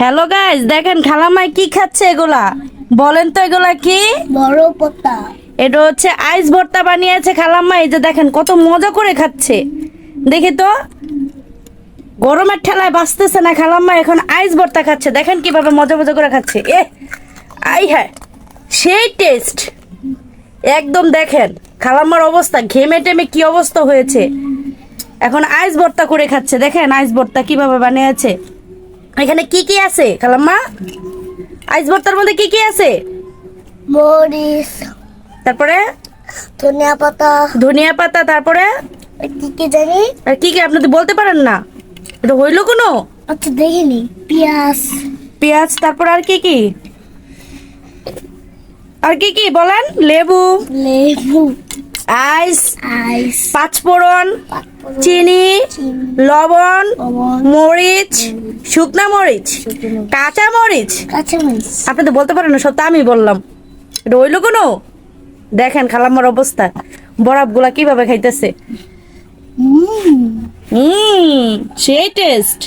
Hello guys দেখেন খালামাই কি খাচ্ছে এগুলা? বলেন তো এগুলা কি? বড় পাতা। এটা হচ্ছে আইস ভর্তা বানিয়েছে খালাম্মা এই যে দেখেন কত মজা করে খাচ্ছে। দেখি তো। গরমের ঠেলায় বাঁচতেছে না খালাম্মা এখন আইস ভর্তা খাচ্ছে। দেখেন কীভাবে মজা মজা করে খাচ্ছে। এ আই হ্যাঁ সেই টেস্ট একদম দেখেন খালাম্মার অবস্থা ঘেমে টেমে কি অবস্থা হয়েছে। এখন আইস ভর্তা করে খাচ্ছে। দেখেন আইস ভর্তা কীভাবে বানিয়েছে। এখানে কি কি আছে খালাম্মা? আইস ভর্তার মধ্যে কি কি আছে? মরিচ তারপরে? ধনিয়া পাতা। ধনিয়া পাতা তারপরে? কি কি জানি? আর কি কি আপনি তো বলতে পারেন না। এটা হইল কোনো? আচ্ছা দেখিনি। পেঁয়াজ। পেঁয়াজ তারপর আর কি কি? আর কি কি বলেন? লেবু। লেবু। আইস পাঁচফোড়ন চিনি লবণ মরিচ শুকনা মরিচ। কাঁচা মরিচ। আপনি তো বলতে পারেন না সব তো আমি বললাম। এটা হইল কোনো? দেখেন খালাম্মার অবস্থা। বরাবগুলা কীভাবে খাইতেছে? হুম। হুম সেই টেস্ট।